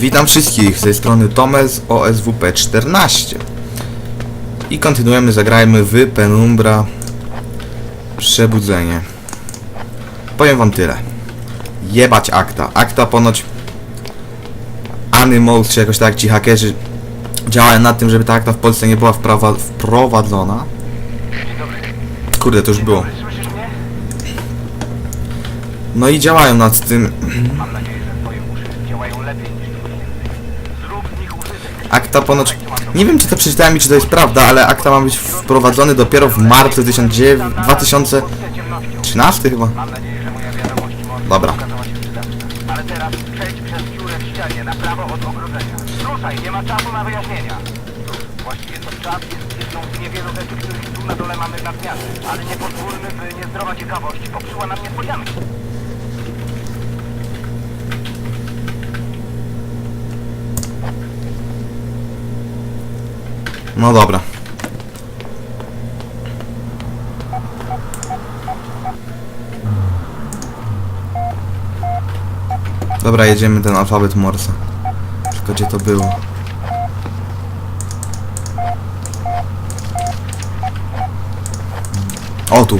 Witam wszystkich z tej strony Tomes OSWP 14 i kontynuujemy, zagrajmy w Penumbra Przebudzenie. Powiem wam tyle. Jebać akta. Akta ponoć Animals, czy jakoś tak ci hakerzy działają nad tym, żeby ta akta w Polsce nie była wprowadzona. Kurde, to już było. No i działają nad tym. Akta ponoć... Nie wiem, czy to przeczytałem i czy to jest prawda, ale akta ma być wprowadzony dopiero w marcu 19... 2013 chyba. Dobra. Ale teraz przejdź przez dziurę w ścianie na prawo od ogrodzenia. Ruszaj, nie ma czasu na wyjaśnienia. Właściwie to czas jest jedną z niewielu rzeczy, których tu na dole mamy. Ale by niezdrowa ciekawość popsuła nam. No dobra. Dobra, jedziemy ten alfabet Morsa. Tylko gdzie to było? O tu.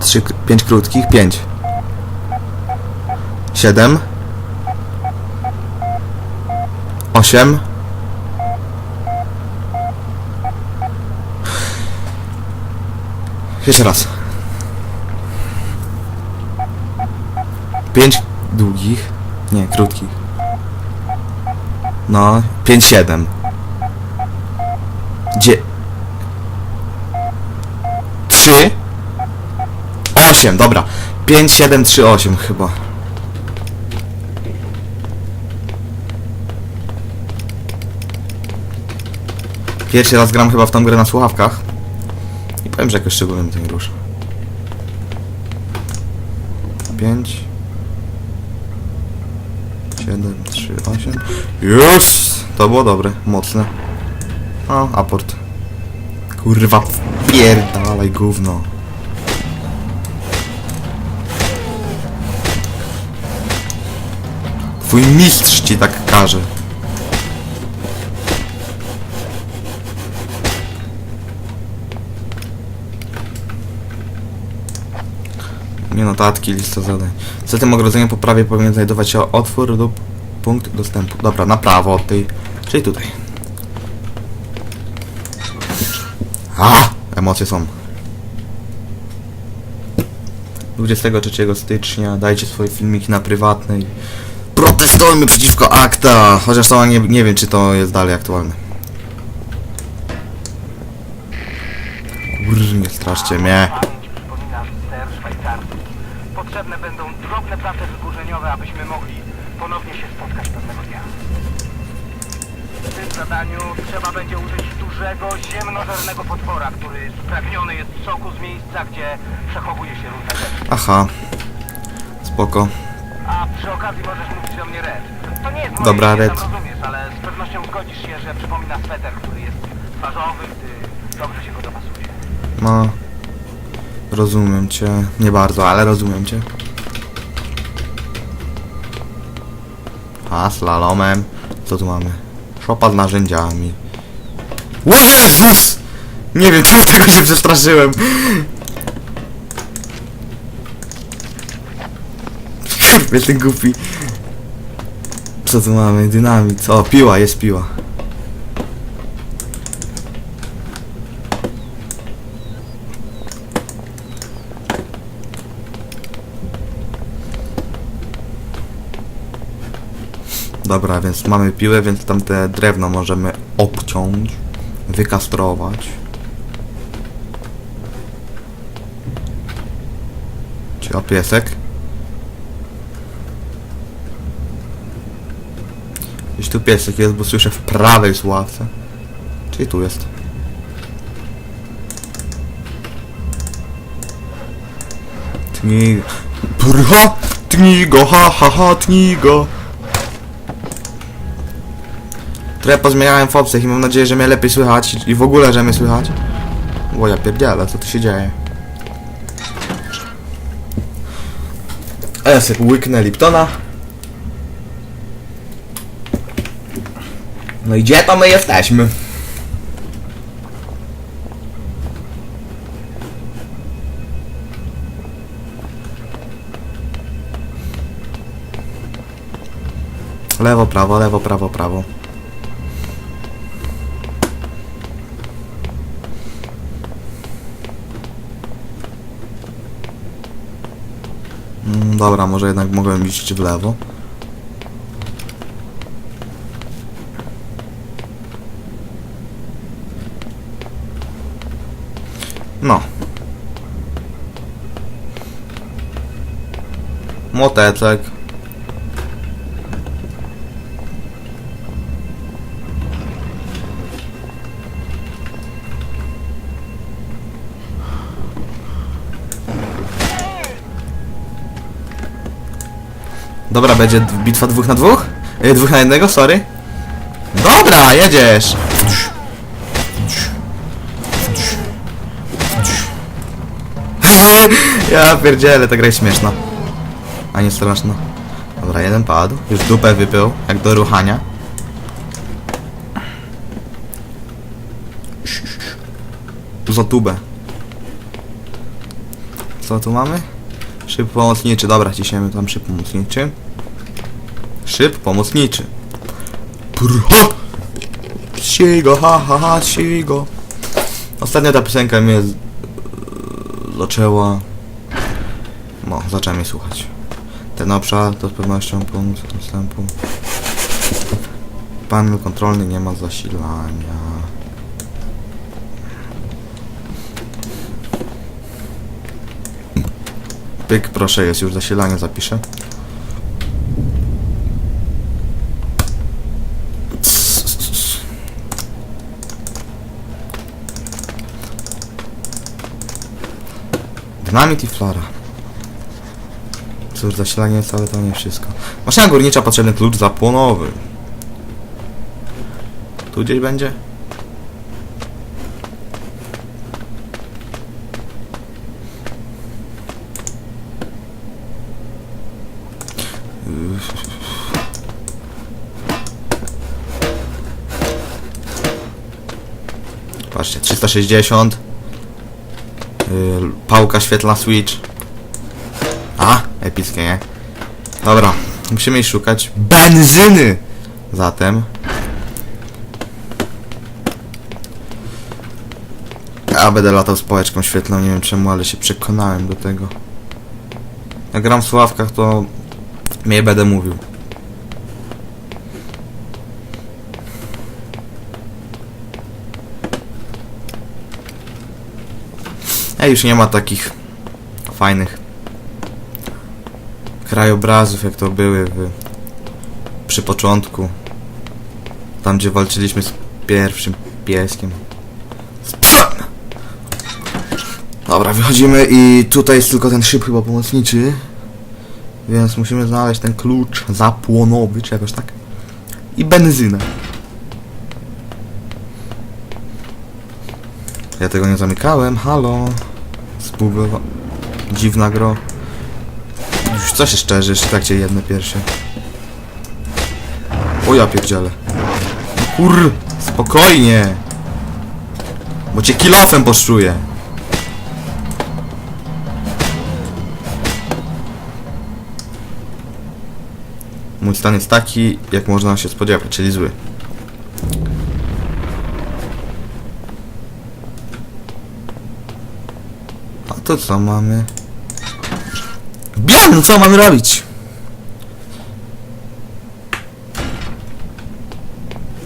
Trzy, pięć krótkich, pięć. Siedem. Osiem. Jeszcze raz. Pięć długich. Nie, krótkich. No, pięć, siedem. Dzie... Trzy. Osiem, dobra. Pięć, siedem, trzy, osiem chyba. Pierwszy raz gram chyba w tą grę na słuchawkach. I powiem, że jakoś szczególnie mi to nie rusza. 5 7, 3, 8 Już! To było dobre, mocne. O, aport. Kurwa, pierdalaj gówno. Twój mistrz ci tak każe. Nie notatki, lista zadań. Za tym ogrodzeniem po prawej powinien znajdować się otwór lub punkt dostępu. Dobra, na prawo od tej, czyli tutaj. A, emocje są. 23 stycznia dajcie swoje filmiki na prywatnej. Protestujmy przeciwko akta! Chociaż sama nie, nie wiem, czy to jest dalej aktualne. Kurwa, nie straszcie mnie. Szwajcarski. Potrzebne będą drobne prace wyburzeniowe, abyśmy mogli ponownie się spotkać pewnego dnia. W tym zadaniu trzeba będzie użyć dużego, ziemnożernego potwora, który spragniony jest soku z miejsca, gdzie przechowuje się różne rzeczy. Aha. Spoko. A przy okazji możesz mówić do mnie Red. To nie jest moje Dobra, imię, Red. sam rozumiesz, ale z pewnością zgodzisz się, że przypomina sweter, który jest twarzowy, gdy dobrze się go dopasuje. No. Rozumiem cię. Nie bardzo, ale rozumiem cię. A, slalomem. Co tu mamy? Szopa z narzędziami. Jezus! Nie wiem, czemu tego się przestraszyłem. Ten głupi. Co tu mamy? Dynamit. O, piła, jest piła. Dobra, więc mamy piłę, więc tamte drewno możemy obciąć, wykastrować. Czy piesek? Gdzieś tu piesek jest, bo słyszę w prawej sławce. Czyli tu jest. Tni... Brha! Tnij go, ha ha ha, tnij go! Trochę pozmieniałem w opcjach i mam nadzieję, że mnie lepiej słychać i w ogóle, że mnie słychać. Bo ja pierdzielę, co tu się dzieje? A ja sobie łyknę Liptona. No i gdzie to my jesteśmy? Lewo, prawo, lewo, prawo, prawo. Dobra, może jednak mogłem iść w lewo. No. Młoteczek. Dobra, będzie bitwa dwóch na dwóch? E, dwóch na jednego, sorry. Dobra, jedziesz! ja pierdzielę, ta gra jest śmieszna. A nie straszna. Dobra, jeden padł. Już dupę wypiął, jak do ruchania. Za tubę. Co tu mamy? Szyb pomocniczy, dobra, ciśniemy tam szyb pomocniczy. Szyb pomocniczy. Prha! Sigo, ha, ha, ha, sigo. Ostatnio ta piosenka mnie z... zaczęła... No, zacząłem jej słuchać. Ten obszar to z pewnością punkt dostępu. Panel kontrolny nie ma zasilania. Pyk, proszę, jest już zasilanie, zapiszę. Dynamit i flora. Cóż, zasilanie całe to nie wszystko. Maszyna górnicza, potrzebny klucz zapłonowy. Tu gdzieś będzie? Patrzcie, 360. Yy, pałka świetla switch. A, epickie, nie? Dobra, musimy jej szukać benzyny. Zatem. Ja będę latał z pałeczką świetlną, nie wiem czemu, ale się przekonałem do tego. Jak gram w sławkach, to mnie będę mówił. Ej, już nie ma takich fajnych krajobrazów, jak to były w, przy początku. Tam, gdzie walczyliśmy z pierwszym pieskiem. Dobra, wychodzimy i tutaj jest tylko ten szyb chyba pomocniczy. Więc musimy znaleźć ten klucz zapłonowy, czy jakoś tak. I benzynę. Ja tego nie zamykałem, halo. Zbugowa... Dziwna gro. Już co się szczerzysz, tak cię jedne pierwsze. O ja pierdzielę. Kur... Spokojnie. Bo cię kilofem poszczuję. Mój stan jest taki, jak można się spodziewać, czyli zły. To co mamy? Bian, co mamy robić?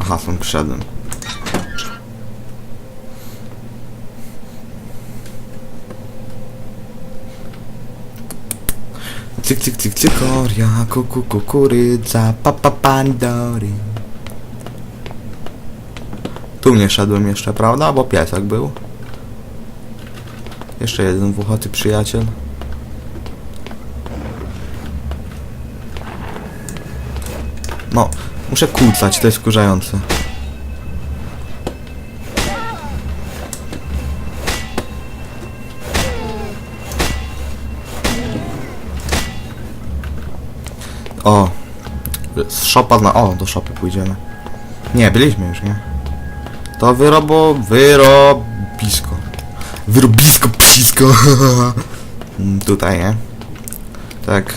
Aha, są przyszedłem. Cyk, cyk, cyk, cykoria, kuku, kukurydza, papa, pandory. Tu nie szedłem jeszcze, prawda? Bo piesek był. Jeszcze jeden włochaty przyjaciel. No, muszę kłócać, to jest wkurzające. O. Z szopa na... O, do szopy pójdziemy. Nie, byliśmy już, nie? To wyrobo... Wyrobisko. Wyrobisko, psisko. Mm, Tutaj, nie? Tak.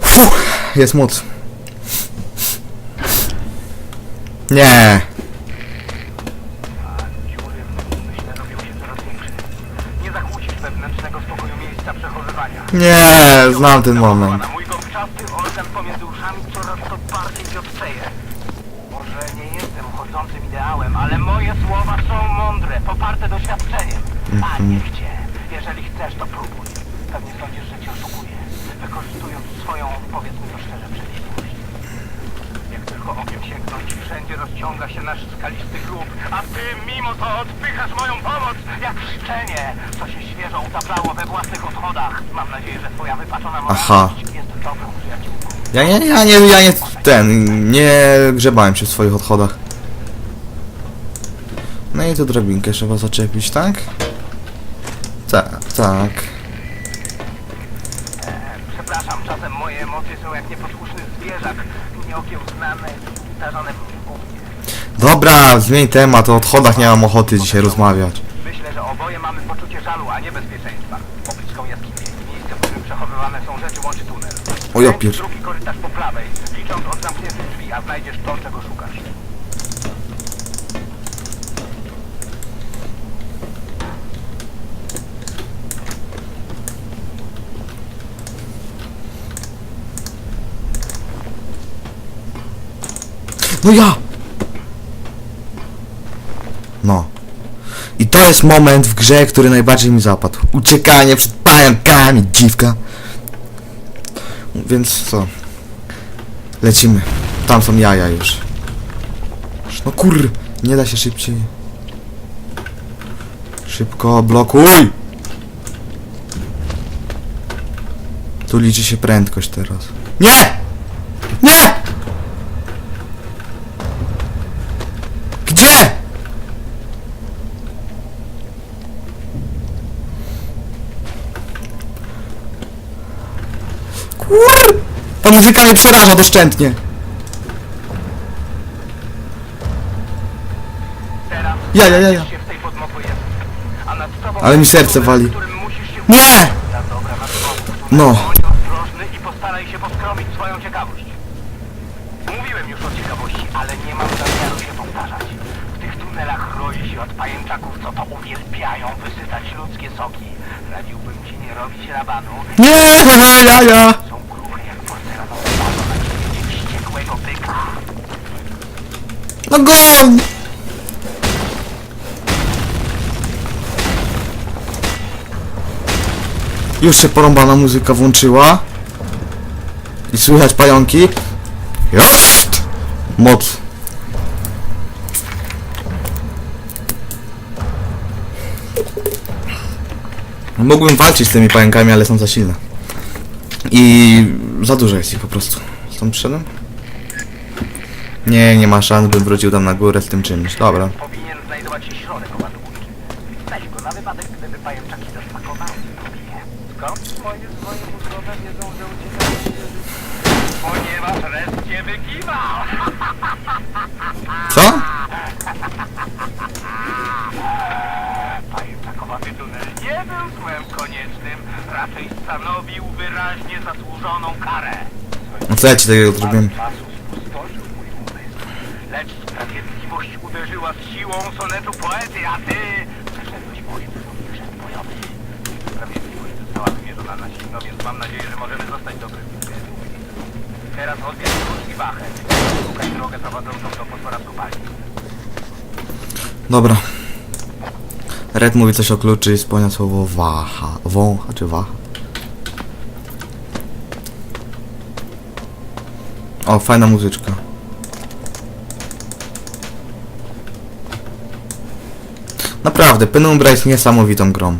Fuh, jest moc. Nie. Nie, znam ten moment. Gąbczasty organ pomiędzy uszami coraz to bardziej wiotczeje. Może nie jestem chodzącym ideałem, ale moje słowa są mądre, poparte doświadczeniem. A niech cię. Jeżeli chcesz, to próbuj. Pewnie sądzisz, że cię oszukuję, wykorzystując swoją, powiedzmy to szczerze, przeciwność. Jak tylko okiem sięgnąć, wszędzie rozciąga się nasz skalisty grób, a ty mimo to odpychasz moją pomoc, jak szczenie, co się świeżo utaplało we własnych odchodach. Mam nadzieję, że twoja wypaczona moralność. Ja nie, ja nie, ja nie, ten, nie grzebałem się w swoich odchodach. No i tu drabinkę trzeba zaczepić, tak? Tak, tak. Przepraszam, czasem moje emocje są jak nieposłuszny zwierzak, nieokiełznane i darzone w. Dobra, zmień temat, o odchodach nie mam ochoty dzisiaj rozmawiać. Myślę, że oboje mamy poczucie żalu, a nie bezpieczeństwa. Pobliską jaskinię, miejsce, w którym przechowywane są rzeczy, łączy tunel. O ja pier- drugi korytarz po prawej, licząc od zamkniętych drzwi, a znajdziesz to, czego szukasz. No ja! No. I to jest moment w grze, który najbardziej mi zapadł. Uciekanie przed pająkami, dziwka. Więc co? Lecimy. Tam są jaja już. No kur... Nie da się szybciej. Szybko, blokuj! Tu liczy się prędkość teraz. Nie! Nie! Gdzie? Kur... Ta muzyka mnie przeraża doszczętnie. Teraz Ja, ja, ja, ja. znajdziesz się w tej podmokłej jaskini, a nad tobą Ale mi serce wali. w którym musisz się Nie! Dobra tobą. No. Bądź ostrożny i postaraj się poskromić swoją ciekawość. Mówiłem już o ciekawości, ale nie mam zamiaru się powtarzać. W tych tunelach roi się od pajęczaków, co to uwielbiają wysycać ludzkie soki. Radziłbym ci nie robić rabanu. Nie, ja, ja. Są No goń! Już się porąbana muzyka włączyła. I słychać pająki. Jest! Moc. Mogłem walczyć z tymi pająkami, ale są za silne. I za dużo jest ich po prostu. Stąd przyszedłem? Nie, nie ma szans, bym wrócił tam na górę z tym czymś. Dobra. Powinien znajdować się środek ładunczy. Weź go na wypadek, gdyby pajęczaki zasmakowały tobie. Skąd moje swoje mózgowe wiedzą, że uciekałeś Ponieważ res cię wykiwał! Co? Pajęczakowaty tunel nie był złem koniecznym, raczej stanowił wyraźnie zasłużoną karę. No co ja ci takiego zrobiłem? Czasu sonetu poety, a ty na więc mam nadzieję, że możemy zostać przyjaciółmi. Teraz odbierz klucz i wachę. Szukaj drogę prowadzącą do potwora z. Dobra. Red mówi coś o kluczy i spełnia słowo waha. Wącha czy waha? O, fajna muzyczka. Naprawdę, Penumbra jest niesamowitą grą.